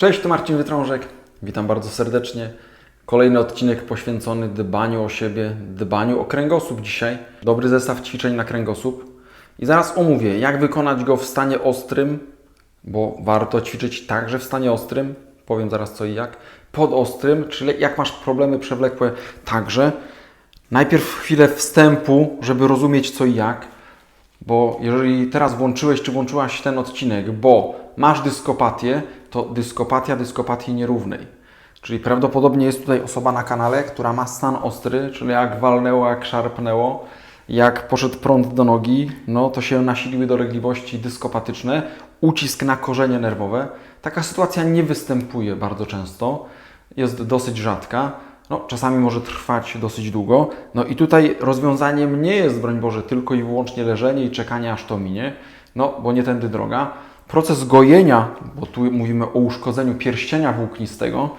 Cześć, to Marcin Wytrążek. Witam bardzo serdecznie. Kolejny odcinek poświęcony dbaniu o siebie, dbaniu o kręgosłup dzisiaj. Dobry zestaw ćwiczeń na kręgosłup. I zaraz omówię, jak wykonać go w stanie ostrym, bo warto ćwiczyć także w stanie ostrym. Powiem zaraz co i jak. Pod ostrym, czyli jak masz problemy przewlekłe, także. Najpierw chwilę wstępu, żeby rozumieć co i jak. Bo jeżeli teraz włączyłeś czy włączyłaś ten odcinek, bo masz dyskopatię, to dyskopatia dyskopatii nierównej. Czyli prawdopodobnie jest tutaj osoba na kanale, która ma stan ostry, czyli jak walnęło, jak szarpnęło, jak poszedł prąd do nogi, no to się nasiliły dolegliwości dyskopatyczne, ucisk na korzenie nerwowe. Taka sytuacja nie występuje bardzo często, jest dosyć rzadka. No, czasami może trwać dosyć długo. No i tutaj rozwiązaniem nie jest, broń Boże, tylko i wyłącznie leżenie i czekanie aż to minie, no bo nie tędy droga. Proces gojenia, bo tu mówimy o uszkodzeniu pierścienia włóknistego,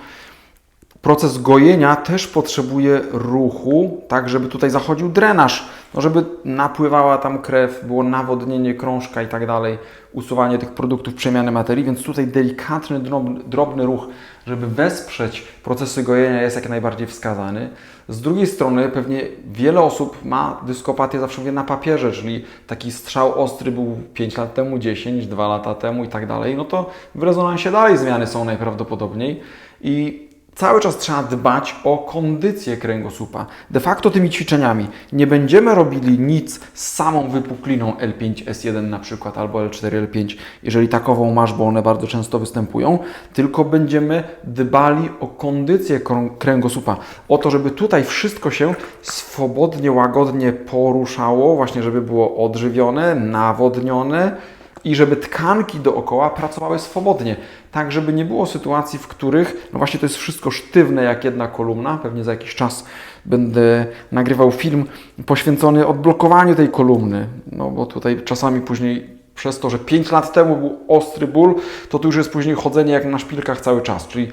proces gojenia też potrzebuje ruchu, tak żeby tutaj zachodził drenaż, no żeby napływała tam krew, było nawodnienie krążka i tak dalej, usuwanie tych produktów przemiany materii, więc tutaj delikatny, drobny, drobny ruch, żeby wesprzeć procesy gojenia jest jak najbardziej wskazany. Z drugiej strony pewnie wiele osób ma dyskopatię, zawsze mówię, na papierze, czyli taki strzał ostry był 5 lat temu, 10, 2 lata temu i tak dalej, no to w rezonansie dalej zmiany są najprawdopodobniej i Cały czas trzeba dbać o kondycję kręgosłupa. De facto tymi ćwiczeniami nie będziemy robili nic z samą wypukliną L5S1 na przykład albo L4L5, jeżeli takową masz, bo one bardzo często występują, tylko będziemy dbali o kondycję kręgosłupa, o to, żeby tutaj wszystko się swobodnie, łagodnie poruszało, właśnie żeby było odżywione, nawodnione, i żeby tkanki dookoła pracowały swobodnie, tak żeby nie było sytuacji, w których, no właśnie to jest wszystko sztywne jak jedna kolumna, pewnie za jakiś czas będę nagrywał film poświęcony odblokowaniu tej kolumny, no bo tutaj czasami później przez to, że 5 lat temu był ostry ból, to tu już jest później chodzenie jak na szpilkach cały czas, czyli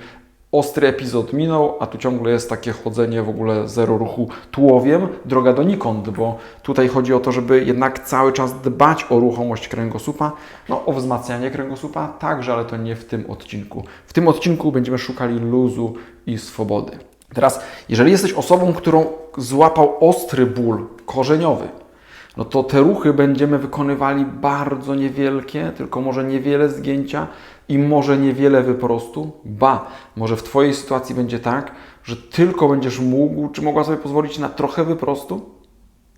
ostry epizod minął, a tu ciągle jest takie chodzenie w ogóle zero ruchu tułowiem, droga donikąd, bo tutaj chodzi o to, żeby jednak cały czas dbać o ruchomość kręgosłupa, no o wzmacnianie kręgosłupa także, ale to nie w tym odcinku. W tym odcinku będziemy szukali luzu i swobody. Teraz, jeżeli jesteś osobą, którą złapał ostry ból korzeniowy, no to te ruchy będziemy wykonywali bardzo niewielkie, tylko może niewiele zgięcia i może niewiele wyprostu. Ba, może w Twojej sytuacji będzie tak, że tylko będziesz mógł, czy mogła sobie pozwolić na trochę wyprostu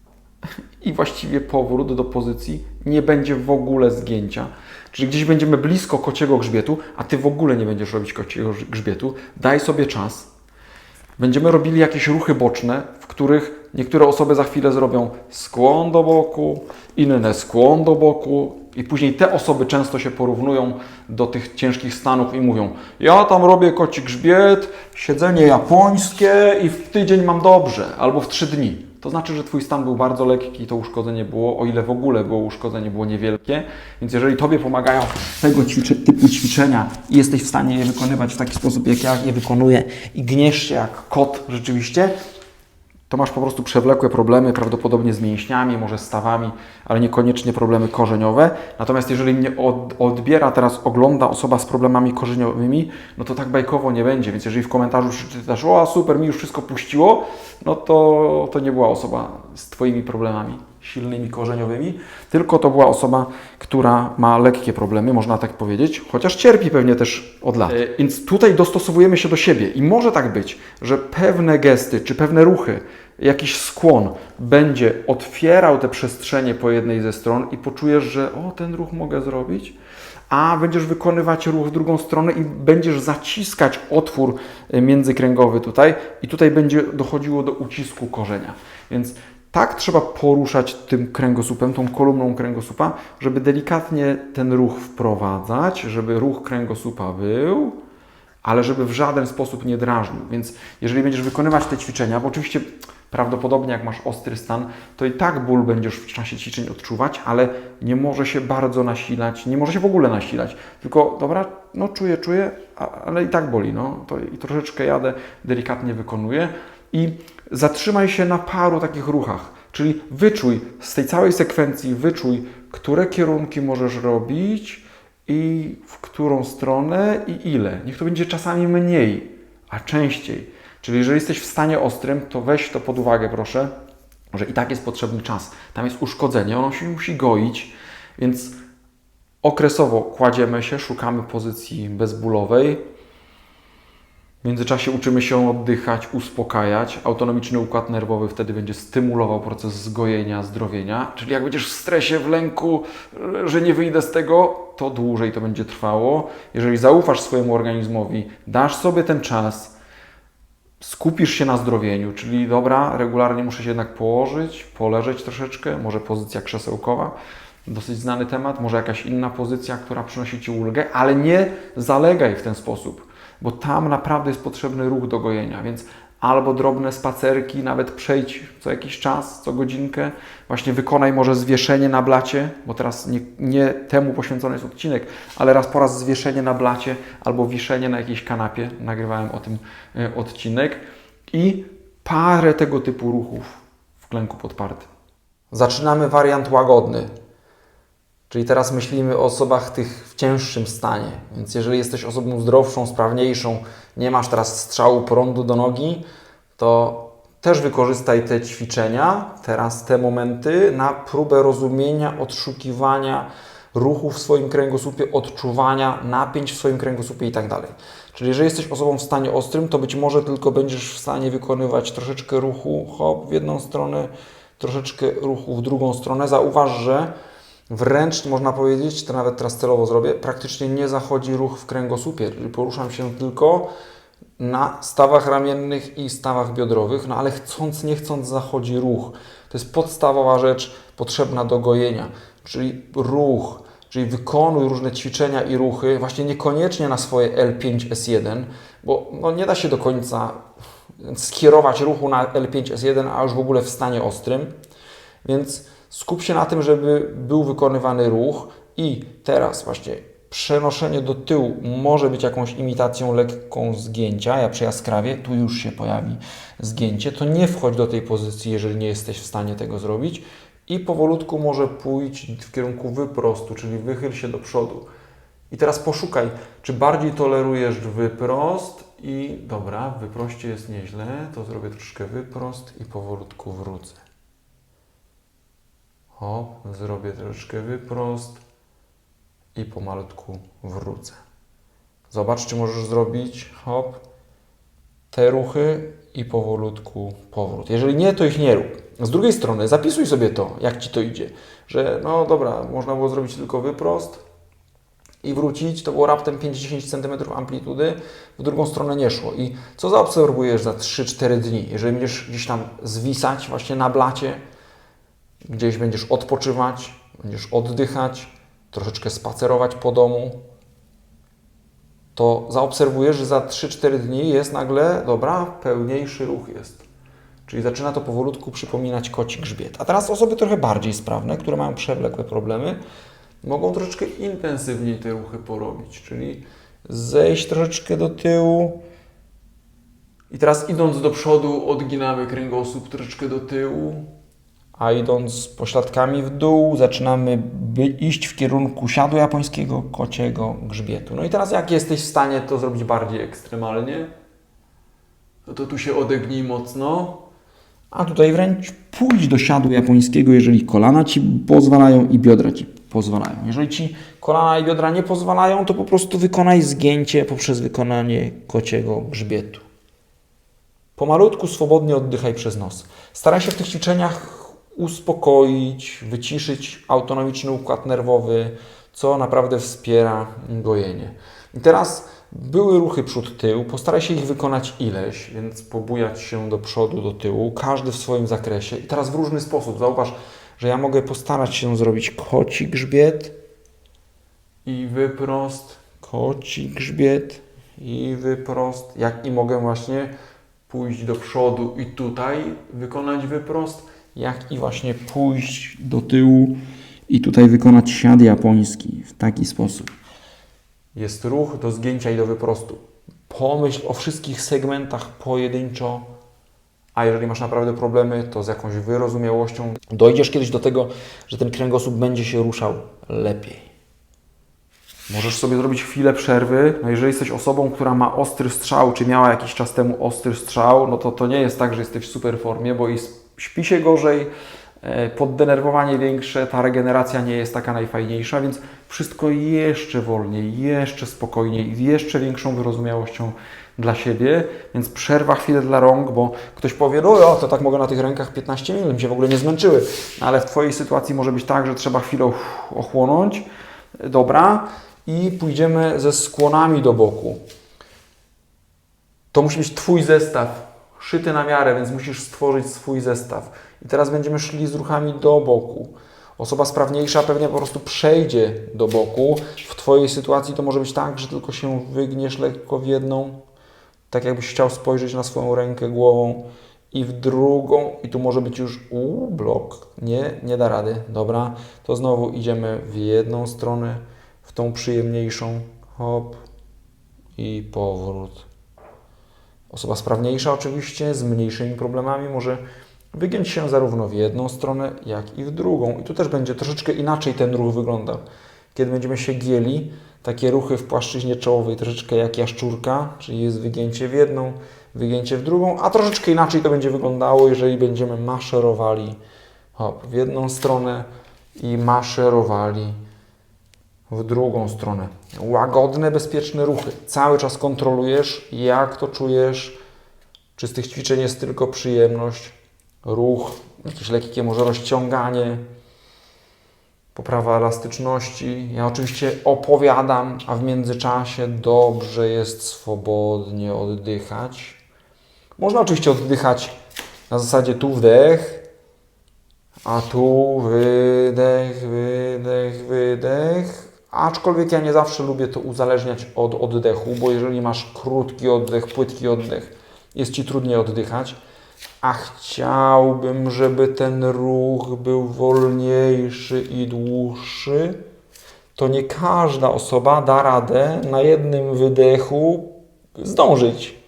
i właściwie powrót do pozycji, nie będzie w ogóle zgięcia. Czyli gdzieś będziemy blisko kociego grzbietu, a Ty w ogóle nie będziesz robić kociego grzbietu. Daj sobie czas, Będziemy robili jakieś ruchy boczne, w których niektóre osoby za chwilę zrobią skłon do boku, inne skłon do boku, i później te osoby często się porównują do tych ciężkich stanów i mówią: Ja tam robię koci grzbiet, siedzenie japońskie i w tydzień mam dobrze, albo w trzy dni. To znaczy, że Twój stan był bardzo lekki i to uszkodzenie było, o ile w ogóle było uszkodzenie, było niewielkie. Więc jeżeli Tobie pomagają tego typu ćwiczenia i jesteś w stanie je wykonywać w taki sposób, jak ja je wykonuję i gniesz się jak kot rzeczywiście, to masz po prostu przewlekłe problemy, prawdopodobnie z mięśniami, może z stawami, ale niekoniecznie problemy korzeniowe. Natomiast jeżeli mnie od, odbiera, teraz ogląda osoba z problemami korzeniowymi, no to tak bajkowo nie będzie. Więc jeżeli w komentarzu przeczytasz, o super, mi już wszystko puściło, no to, to nie była osoba z Twoimi problemami silnymi korzeniowymi, tylko to była osoba, która ma lekkie problemy, można tak powiedzieć, chociaż cierpi pewnie też od lat. E, Więc tutaj dostosowujemy się do siebie i może tak być, że pewne gesty czy pewne ruchy, jakiś skłon będzie otwierał te przestrzenie po jednej ze stron i poczujesz, że o, ten ruch mogę zrobić, a będziesz wykonywać ruch w drugą stronę i będziesz zaciskać otwór e, międzykręgowy tutaj i tutaj będzie dochodziło do ucisku korzenia. Więc tak trzeba poruszać tym kręgosłupem, tą kolumną kręgosłupa, żeby delikatnie ten ruch wprowadzać, żeby ruch kręgosłupa był, ale żeby w żaden sposób nie drażnił. Więc jeżeli będziesz wykonywać te ćwiczenia, bo oczywiście prawdopodobnie jak masz ostry stan, to i tak ból będziesz w czasie ćwiczeń odczuwać, ale nie może się bardzo nasilać, nie może się w ogóle nasilać. Tylko dobra, no czuję, czuję, ale i tak boli, no to i troszeczkę jadę, delikatnie wykonuję i zatrzymaj się na paru takich ruchach. Czyli wyczuj z tej całej sekwencji, wyczuj, które kierunki możesz robić i w którą stronę i ile. Niech to będzie czasami mniej, a częściej. Czyli jeżeli jesteś w stanie ostrym, to weź to pod uwagę, proszę, że i tak jest potrzebny czas. Tam jest uszkodzenie, ono się musi goić, więc okresowo kładziemy się, szukamy pozycji bezbólowej. W międzyczasie uczymy się oddychać, uspokajać. Autonomiczny układ nerwowy wtedy będzie stymulował proces zgojenia, zdrowienia. Czyli jak będziesz w stresie, w lęku, że nie wyjdę z tego, to dłużej to będzie trwało. Jeżeli zaufasz swojemu organizmowi, dasz sobie ten czas, skupisz się na zdrowieniu, czyli dobra, regularnie muszę się jednak położyć, poleżeć troszeczkę, może pozycja krzesełkowa, dosyć znany temat, może jakaś inna pozycja, która przynosi Ci ulgę, ale nie zalegaj w ten sposób, bo tam naprawdę jest potrzebny ruch do gojenia, więc albo drobne spacerki, nawet przejdź co jakiś czas, co godzinkę, właśnie wykonaj może zwieszenie na blacie, bo teraz nie, nie temu poświęcony jest odcinek, ale raz po raz zwieszenie na blacie albo wiszenie na jakiejś kanapie, nagrywałem o tym e, odcinek i parę tego typu ruchów w klęku podpartym. Zaczynamy wariant łagodny. Czyli teraz myślimy o osobach tych w cięższym stanie. Więc jeżeli jesteś osobą zdrowszą, sprawniejszą, nie masz teraz strzału prądu do nogi, to też wykorzystaj te ćwiczenia, teraz te momenty na próbę rozumienia, odszukiwania ruchu w swoim kręgosłupie, odczuwania napięć w swoim kręgosłupie i tak dalej. Czyli jeżeli jesteś osobą w stanie ostrym, to być może tylko będziesz w stanie wykonywać troszeczkę ruchu hop w jedną stronę, troszeczkę ruchu w drugą stronę. Zauważ, że wręcz można powiedzieć, to nawet teraz celowo zrobię, praktycznie nie zachodzi ruch w kręgosłupie, czyli poruszam się tylko na stawach ramiennych i stawach biodrowych, no ale chcąc, nie chcąc zachodzi ruch. To jest podstawowa rzecz potrzebna do gojenia, czyli ruch, czyli wykonuj różne ćwiczenia i ruchy, właśnie niekoniecznie na swoje L5S1, bo no nie da się do końca skierować ruchu na L5S1, a już w ogóle w stanie ostrym, więc Skup się na tym, żeby był wykonywany ruch i teraz właśnie przenoszenie do tyłu może być jakąś imitacją lekką zgięcia. Ja przy jaskrawie, tu już się pojawi zgięcie. To nie wchodź do tej pozycji, jeżeli nie jesteś w stanie tego zrobić. I powolutku może pójść w kierunku wyprostu, czyli wychyl się do przodu. I teraz poszukaj, czy bardziej tolerujesz wyprost i dobra, w wyproście jest nieźle, to zrobię troszkę wyprost i powolutku wrócę. Hop, zrobię troszkę wyprost i pomalutku wrócę. Zobacz, czy możesz zrobić hop, te ruchy i powolutku powrót. Jeżeli nie, to ich nie rób. Z drugiej strony zapisuj sobie to, jak Ci to idzie, że no dobra, można było zrobić tylko wyprost i wrócić, to było raptem 5-10 cm amplitudy, w drugą stronę nie szło. I co zaobserwujesz za 3-4 dni? Jeżeli będziesz gdzieś tam zwisać właśnie na blacie, gdzieś będziesz odpoczywać, będziesz oddychać, troszeczkę spacerować po domu, to zaobserwujesz, że za 3-4 dni jest nagle, dobra, pełniejszy ruch jest. Czyli zaczyna to powolutku przypominać koci grzbiet. A teraz osoby trochę bardziej sprawne, które mają przewlekłe problemy, mogą troszeczkę intensywniej te ruchy porobić, czyli zejść troszeczkę do tyłu. I teraz idąc do przodu, odginamy kręgosłup troszeczkę do tyłu, a idąc pośladkami w dół, zaczynamy by iść w kierunku siadu japońskiego, kociego grzbietu. No i teraz jak jesteś w stanie to zrobić bardziej ekstremalnie, no to tu się odegnij mocno. A tutaj wręcz pójdź do siadu japońskiego, jeżeli kolana Ci pozwalają i biodra Ci pozwalają. Jeżeli Ci kolana i biodra nie pozwalają, to po prostu wykonaj zgięcie poprzez wykonanie kociego grzbietu. Pomalutku, swobodnie oddychaj przez nos. Staraj się w tych ćwiczeniach uspokoić, wyciszyć autonomiczny układ nerwowy, co naprawdę wspiera gojenie. I teraz były ruchy przód-tył, postaraj się ich wykonać ileś, więc pobujać się do przodu, do tyłu, każdy w swoim zakresie. I teraz w różny sposób. Zauważ, że ja mogę postarać się zrobić koci grzbiet i wyprost, koci grzbiet i wyprost, jak i mogę właśnie pójść do przodu i tutaj wykonać wyprost, jak i właśnie pójść do tyłu i tutaj wykonać siad japoński w taki sposób. Jest ruch do zgięcia i do wyprostu. Pomyśl o wszystkich segmentach pojedynczo, a jeżeli masz naprawdę problemy, to z jakąś wyrozumiałością dojdziesz kiedyś do tego, że ten kręgosłup będzie się ruszał lepiej. Możesz sobie zrobić chwilę przerwy. No jeżeli jesteś osobą, która ma ostry strzał, czy miała jakiś czas temu ostry strzał, no to to nie jest tak, że jesteś w super formie, bo i śpi się gorzej, e, poddenerwowanie większe, ta regeneracja nie jest taka najfajniejsza, więc wszystko jeszcze wolniej, jeszcze spokojniej, z jeszcze większą wyrozumiałością dla siebie, więc przerwa chwilę dla rąk, bo ktoś powie, no ja, to tak mogę na tych rękach 15 minut, mi się w ogóle nie zmęczyły, ale w Twojej sytuacji może być tak, że trzeba chwilę ochłonąć, dobra, i pójdziemy ze skłonami do boku. To musi być Twój zestaw, szyty na miarę, więc musisz stworzyć swój zestaw. I teraz będziemy szli z ruchami do boku. Osoba sprawniejsza pewnie po prostu przejdzie do boku. W Twojej sytuacji to może być tak, że tylko się wygniesz lekko w jedną, tak jakbyś chciał spojrzeć na swoją rękę głową i w drugą, i tu może być już u blok. Nie, nie da rady. Dobra, to znowu idziemy w jedną stronę, w tą przyjemniejszą. Hop i powrót. Osoba sprawniejsza oczywiście, z mniejszymi problemami może wygiąć się zarówno w jedną stronę, jak i w drugą. I tu też będzie troszeczkę inaczej ten ruch wyglądał. Kiedy będziemy się gieli, takie ruchy w płaszczyźnie czołowej, troszeczkę jak jaszczurka, czyli jest wygięcie w jedną, wygięcie w drugą, a troszeczkę inaczej to będzie wyglądało, jeżeli będziemy maszerowali hop, w jedną stronę i maszerowali w drugą stronę. Łagodne, bezpieczne ruchy. Cały czas kontrolujesz, jak to czujesz, czy z tych ćwiczeń jest tylko przyjemność, ruch, jakieś lekkie może rozciąganie, poprawa elastyczności. Ja oczywiście opowiadam, a w międzyczasie dobrze jest swobodnie oddychać. Można oczywiście oddychać na zasadzie tu wdech, a tu wydech, wydech, wydech. Aczkolwiek ja nie zawsze lubię to uzależniać od oddechu, bo jeżeli masz krótki oddech, płytki oddech, jest Ci trudniej oddychać, a chciałbym, żeby ten ruch był wolniejszy i dłuższy, to nie każda osoba da radę na jednym wydechu zdążyć.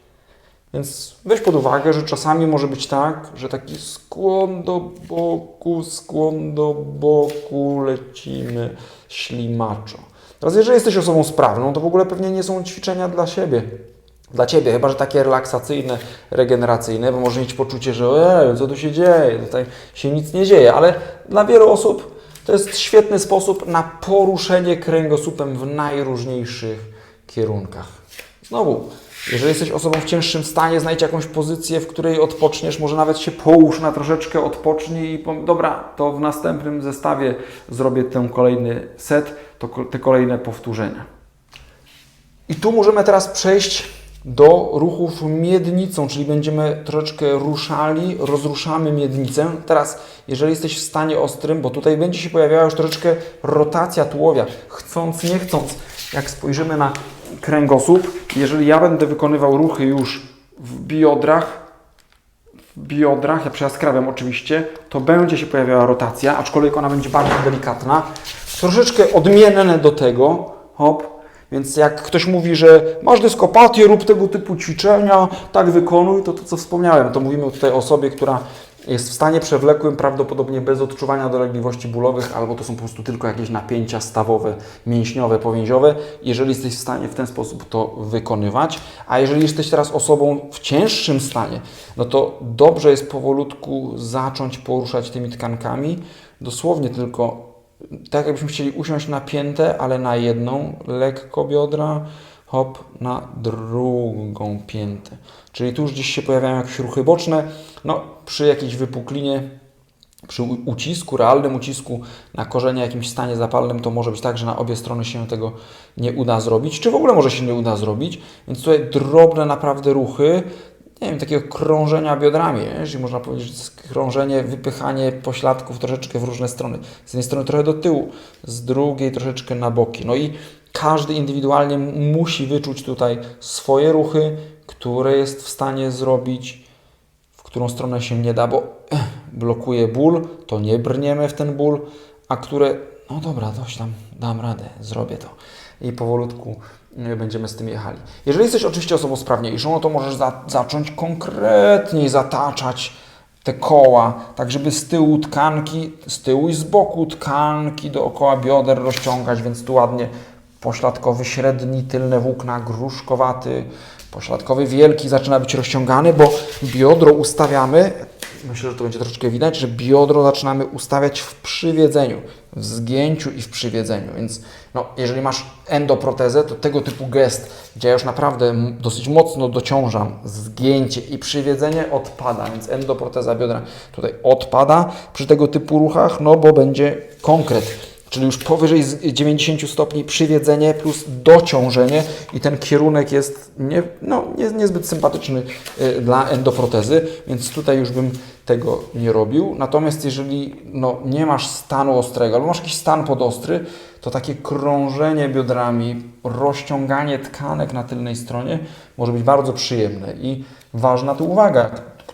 Więc weź pod uwagę, że czasami może być tak, że taki skłon do boku, skłon do boku lecimy ślimaczo. Teraz, jeżeli jesteś osobą sprawną, to w ogóle pewnie nie są ćwiczenia dla siebie. Dla Ciebie, chyba że takie relaksacyjne, regeneracyjne, bo może mieć poczucie, że e, co tu się dzieje, tutaj się nic nie dzieje, ale dla wielu osób to jest świetny sposób na poruszenie kręgosłupem w najróżniejszych kierunkach. Znowu, jeżeli jesteś osobą w cięższym stanie, znajdź jakąś pozycję, w której odpoczniesz, może nawet się połóż na troszeczkę, odpocznij i dobra, to w następnym zestawie zrobię ten kolejny set, to te kolejne powtórzenia. I tu możemy teraz przejść do ruchów miednicą, czyli będziemy troszeczkę ruszali, rozruszamy miednicę. Teraz, jeżeli jesteś w stanie ostrym, bo tutaj będzie się pojawiała już troszeczkę rotacja tułowia, chcąc, nie chcąc, jak spojrzymy na kręgosłup, jeżeli ja będę wykonywał ruchy już w biodrach, w biodrach, ja przejaskrawiam oczywiście, to będzie się pojawiała rotacja, aczkolwiek ona będzie bardzo delikatna. Troszeczkę odmienne do tego, hop, więc jak ktoś mówi, że masz dyskopatię, rób tego typu ćwiczenia, tak wykonuj, to to co wspomniałem, to mówimy tutaj o osobie, która jest w stanie przewlekłym, prawdopodobnie bez odczuwania dolegliwości bólowych, albo to są po prostu tylko jakieś napięcia stawowe, mięśniowe, powięziowe. Jeżeli jesteś w stanie w ten sposób to wykonywać, a jeżeli jesteś teraz osobą w cięższym stanie, no to dobrze jest powolutku zacząć poruszać tymi tkankami, dosłownie tylko tak jakbyśmy chcieli usiąść na piętę, ale na jedną, lekko biodra, hop, na drugą piętę. Czyli tu już gdzieś się pojawiają jakieś ruchy boczne. No, przy jakiejś wypuklinie, przy ucisku, realnym ucisku na korzenie, jakimś stanie zapalnym, to może być tak, że na obie strony się tego nie uda zrobić, czy w ogóle może się nie uda zrobić. Więc tutaj drobne naprawdę ruchy, nie wiem, takiego krążenia biodrami, jeżeli można powiedzieć, że krążenie, wypychanie pośladków troszeczkę w różne strony. Z jednej strony trochę do tyłu, z drugiej troszeczkę na boki. No i każdy indywidualnie musi wyczuć tutaj swoje ruchy, które jest w stanie zrobić, w którą stronę się nie da, bo eh, blokuje ból, to nie brniemy w ten ból, a które, no dobra, coś tam dam radę, zrobię to. I powolutku y, będziemy z tym jechali. Jeżeli jesteś oczywiście osobą sprawniejszą, no to możesz za, zacząć konkretniej zataczać te koła, tak żeby z tyłu tkanki, z tyłu i z boku tkanki dookoła bioder rozciągać, więc tu ładnie pośladkowy średni, tylne włókna gruszkowaty, pośladkowy wielki zaczyna być rozciągany, bo biodro ustawiamy, myślę, że to będzie troszeczkę widać, że biodro zaczynamy ustawiać w przywiedzeniu, w zgięciu i w przywiedzeniu, więc no, jeżeli masz endoprotezę, to tego typu gest, gdzie ja już naprawdę dosyć mocno dociążam, zgięcie i przywiedzenie odpada, więc endoproteza biodra tutaj odpada przy tego typu ruchach, no bo będzie konkret. Czyli już powyżej z- 90 stopni przywiedzenie plus dociążenie i ten kierunek jest nie, no, nie, niezbyt sympatyczny y, dla endoprotezy, więc tutaj już bym tego nie robił. Natomiast jeżeli no, nie masz stanu ostrego albo masz jakiś stan podostry, to takie krążenie biodrami, rozciąganie tkanek na tylnej stronie może być bardzo przyjemne. I ważna tu uwaga,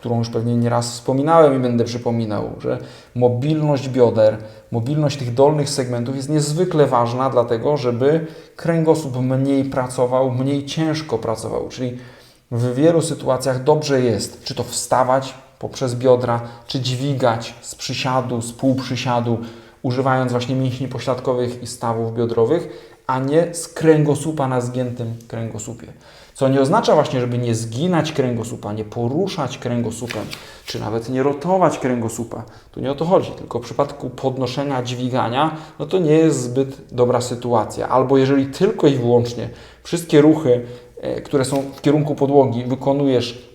którą już pewnie nieraz wspominałem i będę przypominał, że mobilność bioder, mobilność tych dolnych segmentów jest niezwykle ważna, dlatego żeby kręgosłup mniej pracował, mniej ciężko pracował. Czyli w wielu sytuacjach dobrze jest, czy to wstawać poprzez biodra, czy dźwigać z przysiadu, z półprzysiadu, używając właśnie mięśni pośladkowych i stawów biodrowych, a nie z kręgosłupa na zgiętym kręgosłupie. Co nie oznacza właśnie, żeby nie zginać kręgosłupa, nie poruszać kręgosłupem, czy nawet nie rotować kręgosłupa. Tu nie o to chodzi, tylko w przypadku podnoszenia, dźwigania, no to nie jest zbyt dobra sytuacja. Albo jeżeli tylko i wyłącznie wszystkie ruchy, e, które są w kierunku podłogi, wykonujesz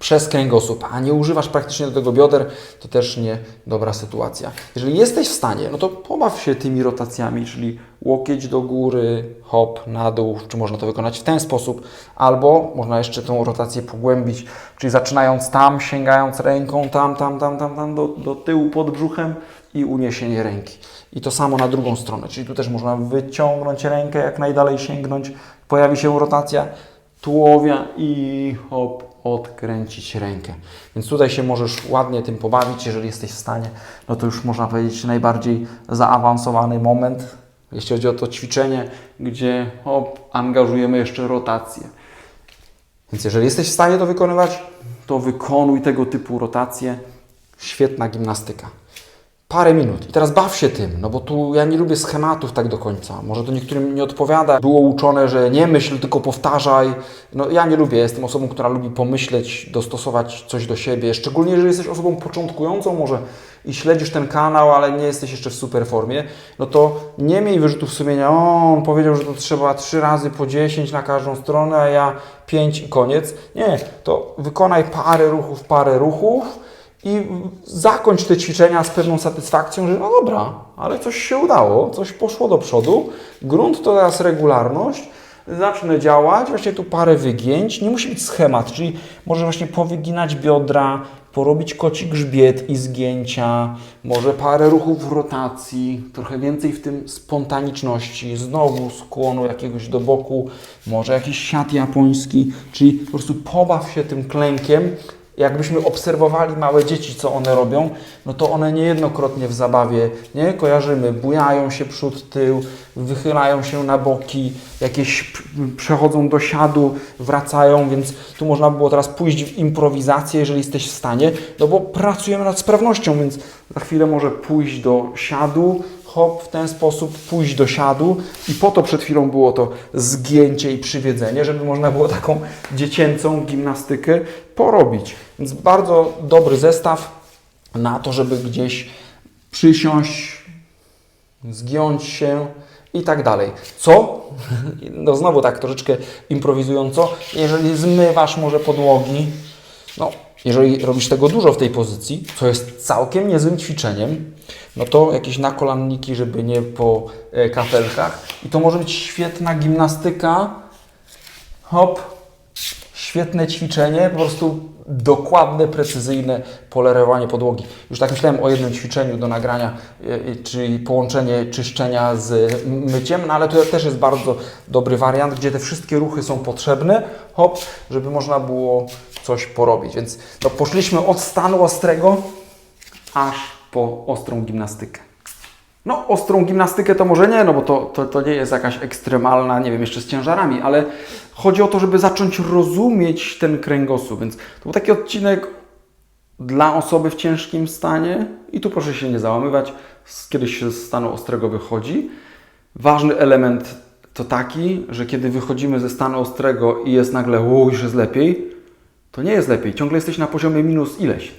przez kręgosłup, a nie używasz praktycznie do tego bioder, to też nie dobra sytuacja. Jeżeli jesteś w stanie, no to pobaw się tymi rotacjami, czyli łokieć do góry, hop, na dół, czy można to wykonać w ten sposób, albo można jeszcze tą rotację pogłębić, czyli zaczynając tam, sięgając ręką tam, tam, tam, tam, tam do, do tyłu pod brzuchem i uniesienie ręki. I to samo na drugą stronę, czyli tu też można wyciągnąć rękę, jak najdalej sięgnąć, pojawi się rotacja tułowia i hop, odkręcić rękę. Więc tutaj się możesz ładnie tym pobawić, jeżeli jesteś w stanie. No to już można powiedzieć najbardziej zaawansowany moment, jeśli chodzi o to ćwiczenie, gdzie hop, angażujemy jeszcze rotację. Więc jeżeli jesteś w stanie to wykonywać, to wykonuj tego typu rotacje. Świetna gimnastyka. Parę minut. I teraz baw się tym, no bo tu ja nie lubię schematów tak do końca. Może to niektórym nie odpowiada. Było uczone, że nie myśl, tylko powtarzaj. No ja nie lubię. Jestem osobą, która lubi pomyśleć, dostosować coś do siebie. Szczególnie, jeżeli jesteś osobą początkującą może i śledzisz ten kanał, ale nie jesteś jeszcze w super formie, no to nie miej wyrzutów sumienia. O, on powiedział, że to trzeba trzy razy po 10 na każdą stronę, a ja 5 i koniec. Nie, to wykonaj parę ruchów, parę ruchów i zakończ te ćwiczenia z pewną satysfakcją, że no dobra, ale coś się udało, coś poszło do przodu. Grunt to teraz regularność. Zacznę działać, właśnie tu parę wygięć. Nie musi być schemat, czyli może właśnie powyginać biodra, porobić koci grzbiet i zgięcia, może parę ruchów rotacji, trochę więcej w tym spontaniczności, znowu skłonu jakiegoś do boku, może jakiś siat japoński, czyli po prostu pobaw się tym klękiem, jakbyśmy obserwowali małe dzieci, co one robią, no to one niejednokrotnie w zabawie, nie, kojarzymy, bujają się przód, tył, wychylają się na boki, jakieś przechodzą do siadu, wracają, więc tu można było teraz pójść w improwizację, jeżeli jesteś w stanie, no bo pracujemy nad sprawnością, więc za chwilę może pójść do siadu, hop, w ten sposób pójść do siadu i po to przed chwilą było to zgięcie i przywiedzenie, żeby można było taką dziecięcą gimnastykę porobić. Więc bardzo dobry zestaw na to, żeby gdzieś przysiąść, zgiąć się i tak dalej. Co? No znowu tak troszeczkę improwizująco, jeżeli zmywasz może podłogi, no jeżeli robisz tego dużo w tej pozycji, co jest całkiem niezłym ćwiczeniem, no to jakieś nakolanniki, żeby nie po e, kafelkach i to może być świetna gimnastyka, hop, świetne ćwiczenie, po prostu dokładne, precyzyjne polerowanie podłogi. Już tak myślałem o jednym ćwiczeniu do nagrania, e, e, czyli połączenie czyszczenia z myciem, no ale to też jest bardzo dobry wariant, gdzie te wszystkie ruchy są potrzebne, hop, żeby można było coś porobić. Więc no, poszliśmy od stanu ostrego aż po ostrą gimnastykę. No, ostrą gimnastykę to może nie, no bo to, to, to nie jest jakaś ekstremalna, nie wiem, jeszcze z ciężarami, ale chodzi o to, żeby zacząć rozumieć ten kręgosłup. Więc to był taki odcinek dla osoby w ciężkim stanie i tu proszę się nie załamywać, kiedyś się z stanu ostrego wychodzi. Ważny element to taki, że kiedy wychodzimy ze stanu ostrego i jest nagle, o, już jest lepiej, to nie jest lepiej. Ciągle jesteś na poziomie minus ileś.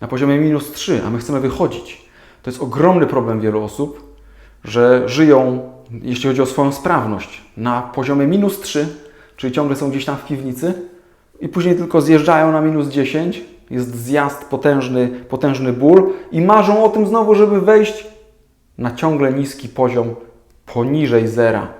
Na poziomie minus 3, a my chcemy wychodzić. To jest ogromny problem wielu osób, że żyją, jeśli chodzi o swoją sprawność, na poziomie minus 3, czyli ciągle są gdzieś tam w piwnicy i później tylko zjeżdżają na minus 10, jest zjazd, potężny, potężny ból i marzą o tym znowu, żeby wejść na ciągle niski poziom poniżej zera.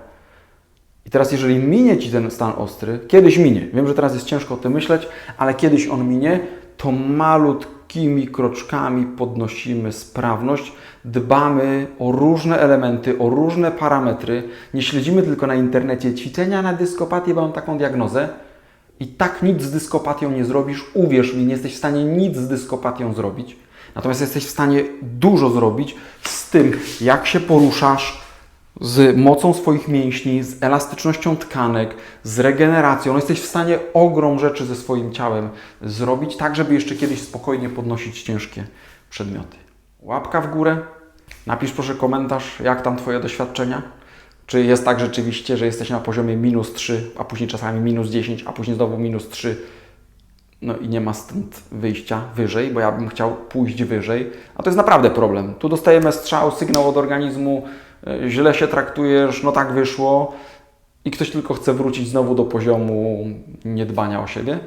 I teraz, jeżeli minie Ci ten stan ostry, kiedyś minie, wiem, że teraz jest ciężko o tym myśleć, ale kiedyś on minie, to malutkimi kroczkami podnosimy sprawność, dbamy o różne elementy, o różne parametry, nie śledzimy tylko na internecie ćwiczenia na dyskopatię, bo mam taką diagnozę. I tak nic z dyskopatią nie zrobisz. Uwierz mi, nie jesteś w stanie nic z dyskopatią zrobić. Natomiast jesteś w stanie dużo zrobić z tym, jak się poruszasz, z mocą swoich mięśni, z elastycznością tkanek, z regeneracją. No jesteś w stanie ogrom rzeczy ze swoim ciałem zrobić, tak żeby jeszcze kiedyś spokojnie podnosić ciężkie przedmioty. Łapka w górę. Napisz proszę komentarz, jak tam Twoje doświadczenia. Czy jest tak rzeczywiście, że jesteś na poziomie minus 3, a później czasami minus 10, a później znowu minus 3, no i nie ma stąd wyjścia wyżej, bo ja bym chciał pójść wyżej, a to jest naprawdę problem. Tu dostajemy strzał, sygnał od organizmu, źle się traktujesz, no tak wyszło i ktoś tylko chce wrócić znowu do poziomu niedbania o siebie,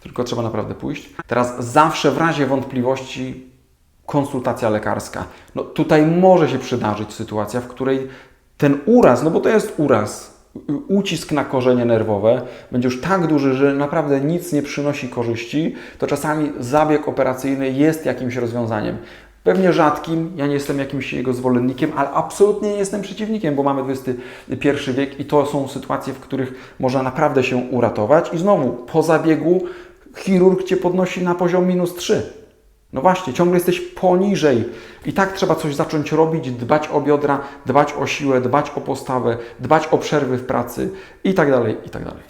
tylko trzeba naprawdę pójść. Teraz zawsze w razie wątpliwości konsultacja lekarska. No tutaj może się przydarzyć sytuacja, w której ten uraz, no bo to jest uraz, ucisk na korzenie nerwowe będzie już tak duży, że naprawdę nic nie przynosi korzyści, to czasami zabieg operacyjny jest jakimś rozwiązaniem. Pewnie rzadkim, ja nie jestem jakimś jego zwolennikiem, ale absolutnie nie jestem przeciwnikiem, bo mamy XXI wiek i to są sytuacje, w których można naprawdę się uratować. I znowu, po zabiegu chirurg Cię podnosi na poziom minus 3. No właśnie, ciągle jesteś poniżej. I tak trzeba coś zacząć robić, dbać o biodra, dbać o siłę, dbać o postawę, dbać o przerwy w pracy i tak dalej, i tak dalej.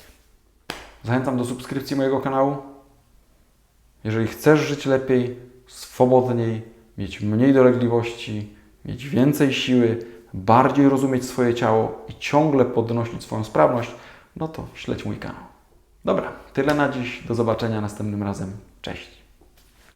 Zachęcam do subskrypcji mojego kanału. Jeżeli chcesz żyć lepiej, swobodniej, mieć mniej dolegliwości, mieć więcej siły, bardziej rozumieć swoje ciało i ciągle podnosić swoją sprawność, no to śledź mój kanał. Dobra, tyle na dziś. Do zobaczenia następnym razem. Cześć.